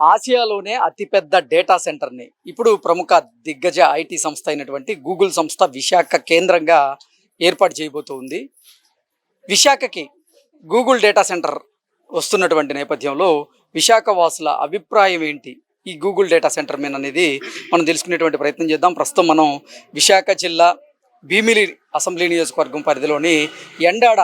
ఆసియాలోనే అతిపెద్ద డేటా సెంటర్ని. ఇప్పుడు ప్రముఖ దిగ్గజ ఐటీ సంస్థ అయినటువంటి గూగుల్ సంస్థ విశాఖ కేంద్రంగా ఏర్పాటు చేయబోతోంది. విశాఖకి గూగుల్ డేటా సెంటర్ వస్తున్నటువంటి నేపథ్యంలో విశాఖ వాసుల అభిప్రాయం ఏంటి? ఈ గూగుల్ డేటా సెంటర్ మీద అనేది మనం తెలుసుకునేటువంటి ప్రయత్నం చేద్దాం. ప్రస్తుతం మనం విశాఖ జిల్లా భీమిలి అసెంబ్లీ నియోజకవర్గం పరిధిలోని ఎండాడ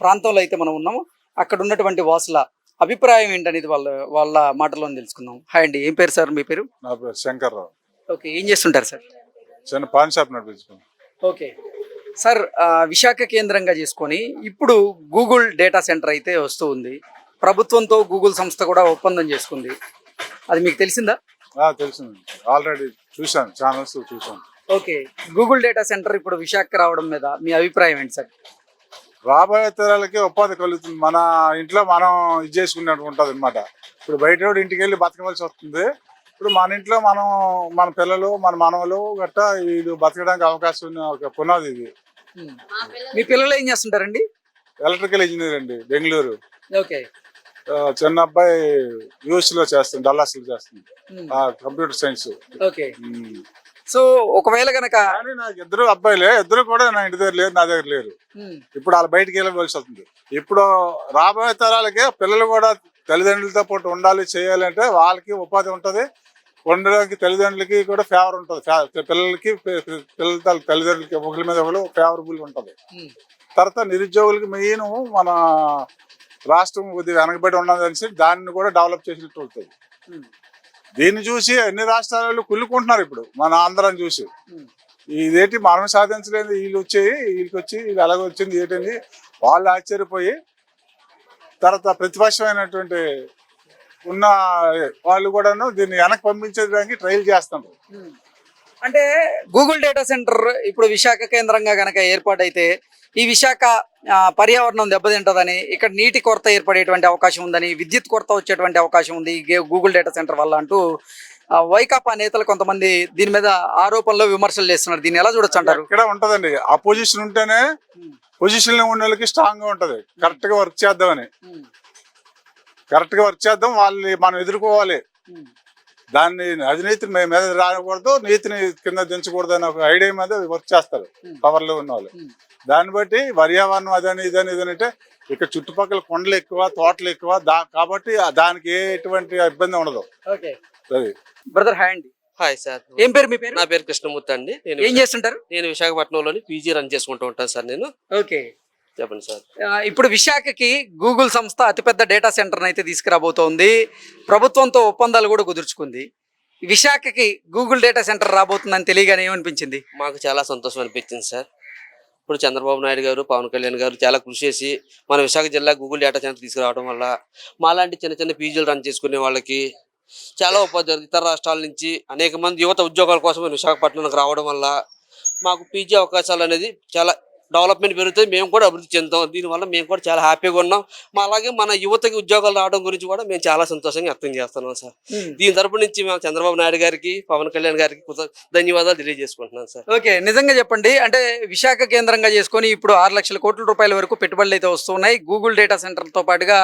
ప్రాంతంలో అయితే మనం ఉన్నాము. అక్కడ ఉన్నటువంటి వాసుల అభిప్రాయం ఏంటనేది వాళ్ళ వాళ్ళ మాటలో తెలుసుకుందాం. హాయ్ అండి ఏం పేరు సార్ మీ పేరు? నా పేరు శంకర్రావు. ఓకే ఏం చేస్తుంటారు సార్? చిన్న పాన్ షాప్ నడిపించుకున్నాను ఓకే. సార్ విశాఖ కేంద్రంగా చేసుకొని ఇప్పుడు గూగుల్ డేటా సెంటర్ అయితే వస్తూ ఉంది. ప్రభుత్వంతో గూగుల్ సంస్థ కూడా ఒప్పందం చేసుకుంది. అది మీకు తెలిసిందా? తెలిసింది. ఆల్రెడీ చూశాను ఛానల్స్ చూశాను. ఓకే. గూగుల్ డేటా సెంటర్ ఇప్పుడు విశాఖ రావడం మీద మీ అభిప్రాయం ఏంటి సార్? రాబోయే తరాలకి ఉపాధి కలుగుతుంది. మన ఇంట్లో మనం ఇది చేసుకున్నట్టు ఉంటుంది అనమాట ఇప్పుడు బయట ఇంటికి వెళ్ళి బతకవలసి వస్తుంది. ఇప్పుడు మన ఇంట్లో మనం మన పిల్లలు మన మనవలు గట్టా వీళ్ళు బతకడానికి అవకాశం ఉన్న ఒక పునాది ఇది. మీ పిల్లలు ఏం చేస్తుంటారండి? ఎలక్ట్రికల్ ఇంజనీర్ అండి బెంగళూరు. ఓకే. చిన్న అబ్బాయి యూఎస్లో చేస్తుంది. డల్లాస్లో చేస్తుంది. Computer science. ఓకే. సో ఒకవేళ గనక కానీ నాకు ఇద్దరు అబ్బాయిలే ఇద్దరు కూడా నా ఇంటి దగ్గర లేరు నా దగ్గర లేరు. ఇప్పుడు వాళ్ళ బయటికి వెళ్ళవలసి వస్తుంది. ఇప్పుడు రాబోయే తరాలకి పిల్లలు కూడా తల్లిదండ్రులతో పాటు ఉండాలి చేయాలంటే వాళ్ళకి ఉపాధి ఉంటుంది. ఉండడానికి తల్లిదండ్రులకి కూడా ఫేవర్ ఉంటుంది. పిల్లలకి పిల్లల తల్లి- తల్లిదండ్రులకి ఒకరి మీద ఒకరు ఫేవరబుల్ ఉంటుంది. తర్వాత నిరుద్యోగులకి మెయిన్ మన రాష్ట్రం కొద్దిగా వెనకబడి ఉన్నదని దాన్ని కూడా డెవలప్ చేసినట్టు అవుతుంది. దీన్ని చూసి అన్ని రాష్ట్రాలలో కుళ్ళుకుంటున్నారు ఇప్పుడు. మన ఆంధ్రాన్ని చూసి. ఇదేంటి మనం సాధించలేదు వీళ్ళు వచ్చాయి వీళ్ళకి వచ్చి వీళ్ళు అలాగే వచ్చింది ఏంటండి వాళ్ళు ఆశ్చర్యపోయి తర్వాత ప్రతిపక్షమైనటువంటి ఉన్న వాళ్ళు కూడాను దీన్ని వెనక్కి పంపించడానికి ట్రయల్ చేస్తున్నారు. అంటే గూగుల్ డేటా సెంటర్ ఇప్పుడు విశాఖ కేంద్రంగా గనక ఏర్పాటైతే ఈ విశాఖ పర్యావరణం దెబ్బతింటదని ఇక్కడ నీటి కొరత ఏర్పడేటువంటి అవకాశం ఉందని విద్యుత్ కొరత వచ్చేటువంటి అవకాశం ఉంది గూగుల్ డేటా సెంటర్ వల్ల అంటూ వైకాపా నేతలు కొంతమంది దీని మీద ఆరోపణలు విమర్శలు చేస్తున్నారు. దీన్ని ఎలా చూడొచ్చు అంటారు? ఇక్కడ ఉంటదండి. అపోజిషన్ ఉంటేనే పొజిషన్లో ఉన్న వాళ్ళకి స్ట్రాంగ్గా ఉంటది. కరెక్ట్గా వర్క్ చేద్దామని. కరెక్ట్గా వర్క్ చేద్దాం వాళ్ళని మనం ఎదుర్కోవాలి. దాన్ని అవినీతి మీద రాకూడదు నీతిని కింద దించకూడదు అనే ఒక ఐడియా మీద వర్క్ చేస్తారు Hmm. పవర్లో ఉన్న వాళ్ళు. దాన్ని బట్టి పర్యావరణం అదని ఇదని ఇదని అంటే ఇక్కడ చుట్టుపక్కల కొండలు ఎక్కువ తోటలు ఎక్కువ దా కాబట్టి దానికి ఏ ఎటువంటి ఇబ్బంది ఉండదు. బ్రదర్ హాయ్ అండి. హాయ్ సార్ ఏం పేరు మీ పేరు? నా పేరు కృష్ణమూర్తి అండి. నేను ఏం చేస్తుంటారు? నేను విశాఖపట్నంలోని పీజీ రన్ చేసుకుంటూ ఉంటాను సార్ నేను. ఓకే. చెప్పండి సార్. ఇప్పుడు విశాఖకి గూగుల్ సంస్థ అతిపెద్ద డేటా సెంటర్ని అయితే తీసుకురాబోతోంది. ప్రభుత్వంతో ఒప్పందాలు కూడా కుదుర్చుకుంది. విశాఖకి గూగుల్ డేటా సెంటర్ రాబోతుందని తెలియగానే ఏమనిపించింది? మాకు చాలా సంతోషం అనిపించింది సార్. ఇప్పుడు చంద్రబాబు నాయుడు గారు పవన్ కళ్యాణ్ గారు చాలా కృషి చేసి మన విశాఖ జిల్లా గూగుల్ డేటా సెంటర్ తీసుకురావడం వల్ల మాలాంటి చిన్న చిన్న పీజీలు రన్ చేసుకునే వాళ్ళకి చాలా ఉపాధి. ఇతర రాష్ట్రాల నుంచి అనేక మంది యువత ఉద్యోగాల కోసం విశాఖపట్నంకి రావడం వల్ల మాకు పీజీ అవకాశాలు అనేది చాలా డెవలప్మెంట్ పెరుగుతుంది మేము కూడా అభివృద్ధి చెందుతాం. దీనివల్ల మేము కూడా చాలా హ్యాపీగా ఉన్నాం. మా అలాగే మన యువతకి ఉద్యోగాలు రావడం గురించి కూడా మేము చాలా సంతోషంగా వ్యక్తం చేస్తున్నాం సార్. దీని తరపు నుంచి మేము చంద్రబాబు నాయుడు గారికి పవన్ కళ్యాణ్ గారికి ధన్యవాదాలు తెలియజేసుకుంటున్నాను సార్. ఓకే నిజంగా చెప్పండి. అంటే విశాఖ కేంద్రంగా చేసుకొని ఇప్పుడు ఆరు లక్షల కోట్ల రూపాయల వరకు పెట్టుబడులు అయితే వస్తున్నాయి. గూగుల్ డేటా సెంటర్తో పాటుగా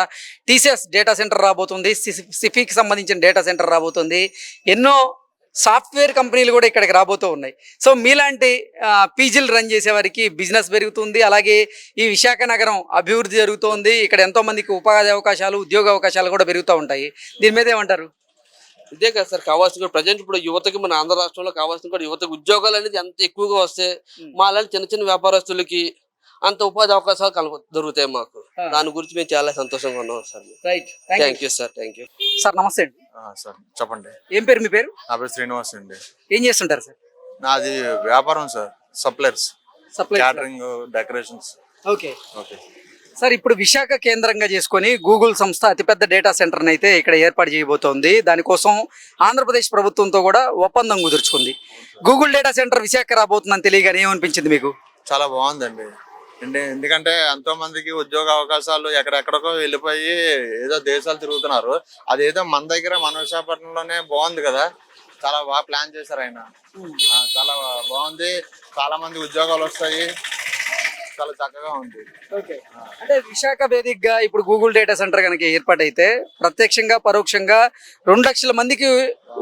టీసీఎస్ డేటా సెంటర్ రాబోతుంది. సిఫికి సంబంధించిన డేటా సెంటర్ రాబోతుంది. ఎన్నో సాఫ్ట్వేర్ కంపెనీలు కూడా ఇక్కడికి రాబోతూ ఉన్నాయి. సో మీలాంటి పీజీలు రన్ చేసే వారికి బిజినెస్ పెరుగుతుంది. అలాగే ఈ విశాఖ నగరం అభివృద్ధి జరుగుతోంది. ఇక్కడ ఎంతో మందికి ఉపాధి అవకాశాలు ఉద్యోగ అవకాశాలు కూడా పెరుగుతూ ఉంటాయి. దీని మీద ఏమంటారు? ఇదే కదా సార్ కావాల్సిన కూడా ప్రజెంట్ ఇప్పుడు యువతకి మన ఆంధ్ర రాష్ట్రంలో కావాల్సిన కూడా యువతకి ఉద్యోగాలు అనేది ఎంత ఎక్కువగా వస్తే. మా అలాంటి చిన్న చిన్న వ్యాపారస్తులకి అంత ఉపాధి అవకాశాలు కలుగు దొరుకుతాయి మాకు. దాని గురించి మేము చాలా సంతోషంగా ఉన్నాం sir. Right. Thank you sir thank you sir నమస్తే అండి. ఆ, సార్ చెప్పండి. ఏం పేరు మీ పేరు? నా పేరు శ్రీనివాస్ అండి. ఏం చేస్తుంటారు సార్? నాది వ్యాపారం sir suppliers. Supply catering decorations. Okay. Okay. Sir ఇప్పుడు విశాఖ కేంద్రంగా చేసుకొని గూగుల్ సంస్థ అతిపెద్ద డేటా సెంటర్ని అయితే ఇక్కడ ఏర్పాటు చేయబోతోంది. దానికోసం ఆంధ్రప్రదేశ్ ప్రభుత్వంతో కూడా ఒప్పందం కుదుర్చుకుంది. గూగుల్ డేటా సెంటర్ విశాఖ రాబోతుందని తెలియగానే ఏమనిపించింది మీకు? చాలా బాగుందండి. అంటే ఎందుకంటే ఎంతో మందికి ఉద్యోగ అవకాశాలు ఎక్కడెక్కడికో వెళ్ళిపోయి ఏదో దేశాలు తిరుగుతున్నారు. అదేదో మన దగ్గర మన విశాఖపట్నంలోనే బాగుంది కదా. చాలా బాగా ప్లాన్ చేశారు ఆయన. చాలా బాగుంది. చాలా మంది ఉద్యోగాలు వస్తాయి. చాలా చక్కగా ఉంది. అంటే విశాఖ వేదికగా ఇప్పుడు గూగుల్ డేటా సెంటర్ కనుక ఏర్పాటైతే ప్రత్యక్షంగా పరోక్షంగా రెండు లక్షల మందికి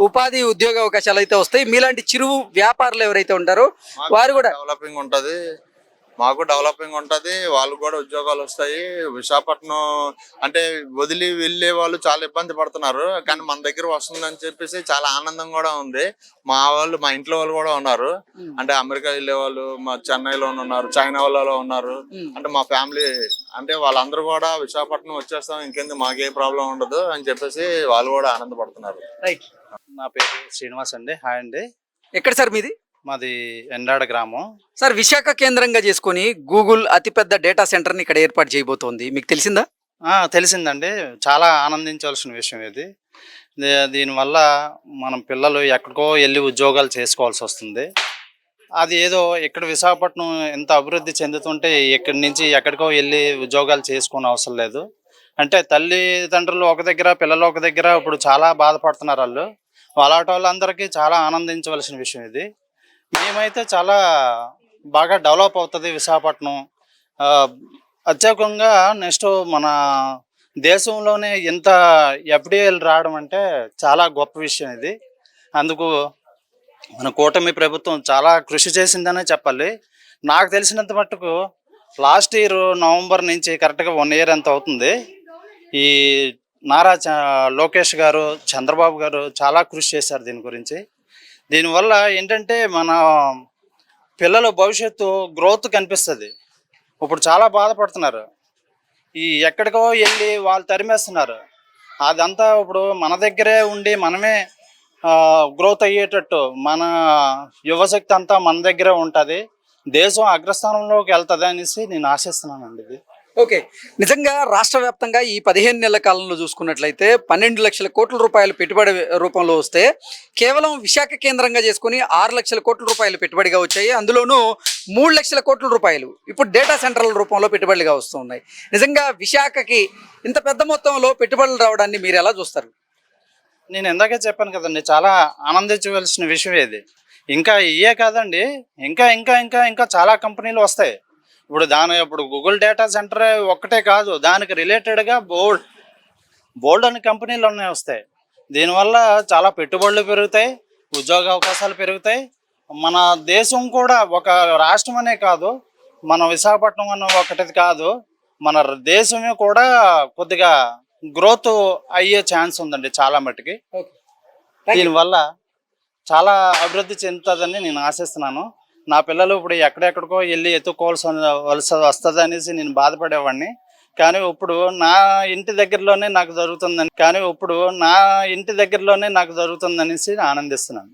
ఉపాధి ఉద్యోగ అవకాశాలు అయితే వస్తాయి. మీలాంటి చిరు వ్యాపారులు ఎవరైతే ఉంటారో వారు కూడా డెవలపింగ్ ఉంటది. మాకు డెవలపింగ్ ఉంటది వాళ్ళు కూడా ఉద్యోగాలు వస్తాయి. విశాఖపట్నం అంటే వదిలి వెళ్ళే వాళ్ళు చాలా ఇబ్బంది పడుతున్నారు కానీ మన దగ్గర వస్తుందని చెప్పేసి చాలా ఆనందం కూడా ఉంది. మా వాళ్ళు మా ఇంట్లో వాళ్ళు కూడా ఉన్నారు. అంటే అమెరికా వెళ్ళే వాళ్ళు మా చెన్నైలో ఉన్నారు చైనా వాళ్ళలో ఉన్నారు. అంటే మా ఫ్యామిలీ అంటే వాళ్ళందరూ కూడా విశాఖపట్నం వచ్చేస్తాం ఇంకేంది మాకే ప్రాబ్లం ఉండదు అని చెప్పేసి వాళ్ళు కూడా ఆనందపడుతున్నారు. రైట్ నా పేరు శ్రీనివాస్ అండి. హాయ్ అండి. ఎక్కడ సార్ మీది? మాది ఎండాడ గ్రామం. సార్ విశాఖ కేంద్రంగా చేసుకొని గూగుల్ అతిపెద్ద డేటా సెంటర్ని ఇక్కడ ఏర్పాటు చేయబోతోంది. మీకు తెలిసిందా? తెలిసిందండి. చాలా ఆనందించాల్సిన విషయం ఇది. దీనివల్ల మనం పిల్లలు ఎక్కడికో వెళ్ళి ఉద్యోగాలు చేసుకోవాల్సి వస్తుంది. అది ఏదో ఇక్కడ విశాఖపట్నం ఎంత అభివృద్ధి చెందుతుంటే ఇక్కడి నుంచి ఎక్కడికో వెళ్ళి ఉద్యోగాలు చేసుకోని అవసరం లేదు. అంటే తల్లిదండ్రులు ఒక దగ్గర పిల్లలు ఒక దగ్గర ఇప్పుడు చాలా బాధపడుతున్నారు వాళ్ళు. అలాంటి వాళ్ళందరికీ చాలా ఆనందించవలసిన విషయం ఇది. మేమైతే చాలా బాగా డెవలప్ అవుతుంది విశాఖపట్నం. అత్యధికంగా నెక్స్ట్ మన దేశంలోనే ఇంత ఎఫ్డిఐలు రావడం అంటే చాలా గొప్ప విషయం ఇది. అందుకు మన కూటమి ప్రభుత్వం చాలా కృషి చేసిందనే చెప్పాలి. నాకు తెలిసినంత మట్టుకు లాస్ట్ ఇయర్ నవంబర్ నుంచి కరెక్ట్గా వన్ ఇయర్ ఎంత అవుతుంది. ఈ నారా లోకేష్ గారు చంద్రబాబు గారు చాలా కృషి చేశారు దీని గురించి. దీనివల్ల ఏంటంటే మన పిల్లల భవిష్యత్తు గ్రోత్ కనిపిస్తుంది. ఇప్పుడు చాలా బాధపడుతున్నారు. ఈ ఎక్కడికో వెళ్ళి వాళ్ళు తరిమేస్తున్నారు. అదంతా ఇప్పుడు మన దగ్గరే ఉండి మనమే గ్రోత్ అయ్యేటట్టు మన యువశక్తి అంతా మన దగ్గరే ఉంటుంది. దేశం అగ్రస్థానంలోకి వెళ్తుంది అనేసి నేను ఆశిస్తున్నానండి ఇది. ఓకే. నిజంగా రాష్ట్ర వ్యాప్తంగా ఈ పదిహేను నెలల కాలంలో చూసుకున్నట్లయితే పన్నెండు లక్షల కోట్ల రూపాయలు పెట్టుబడి రూపంలో వస్తే కేవలం విశాఖ కేంద్రంగా చేసుకుని ఆరు లక్షల కోట్ల రూపాయలు పెట్టుబడిగా వచ్చాయి. అందులోనూ మూడు లక్షల కోట్ల రూపాయలు ఇప్పుడు డేటా సెంటర్ల రూపంలో పెట్టుబడులుగా వస్తున్నాయి నిజంగా విశాఖకి ఇంత పెద్ద మొత్తంలో పెట్టుబడులు రావడాన్ని మీరు ఎలా చూస్తారు? నేను ఇందాకే చెప్పాను కదండి చాలా ఆనందించవలసిన విషయం ఇది. ఇంకా ఇయే కాదండి ఇంకా ఇంకా ఇంకా ఇంకా చాలా కంపెనీలు వస్తాయి. ఇప్పుడు దాని ఇప్పుడు గూగుల్ డేటా సెంటర్ ఒక్కటే కాదు దానికి రిలేటెడ్గా బోల్డ్ బోల్డ్ అనే కంపెనీలు ఉన్నాయి వస్తాయి. దీనివల్ల చాలా పెట్టుబడులు పెరుగుతాయి ఉద్యోగ అవకాశాలు పెరుగుతాయి. మన దేశం కూడా ఒక రాష్ట్రం అనే కాదు మన విశాఖపట్నం అన్న ఒకటిది కాదు మన దేశమే కూడా కొద్దిగా గ్రోత్ అయ్యే ఛాన్స్ ఉందండి చాలా మట్టుకి. దీనివల్ల చాలా అభివృద్ధి చెందుతుందని నేను ఆశిస్తున్నాను. నా పిల్లలు ఇప్పుడు ఎక్కడెక్కడికో వెళ్ళి ఎత్తుకోవాల్సి వలస వస్తుంది అనేసి నేను బాధపడేవాడిని. కానీ ఇప్పుడు నా ఇంటి దగ్గరలోనే నాకు జరుగుతుందని కానీ ఇప్పుడు నా ఇంటి దగ్గరలోనే నాకు జరుగుతుందనేసి ఆనందిస్తున్నాను.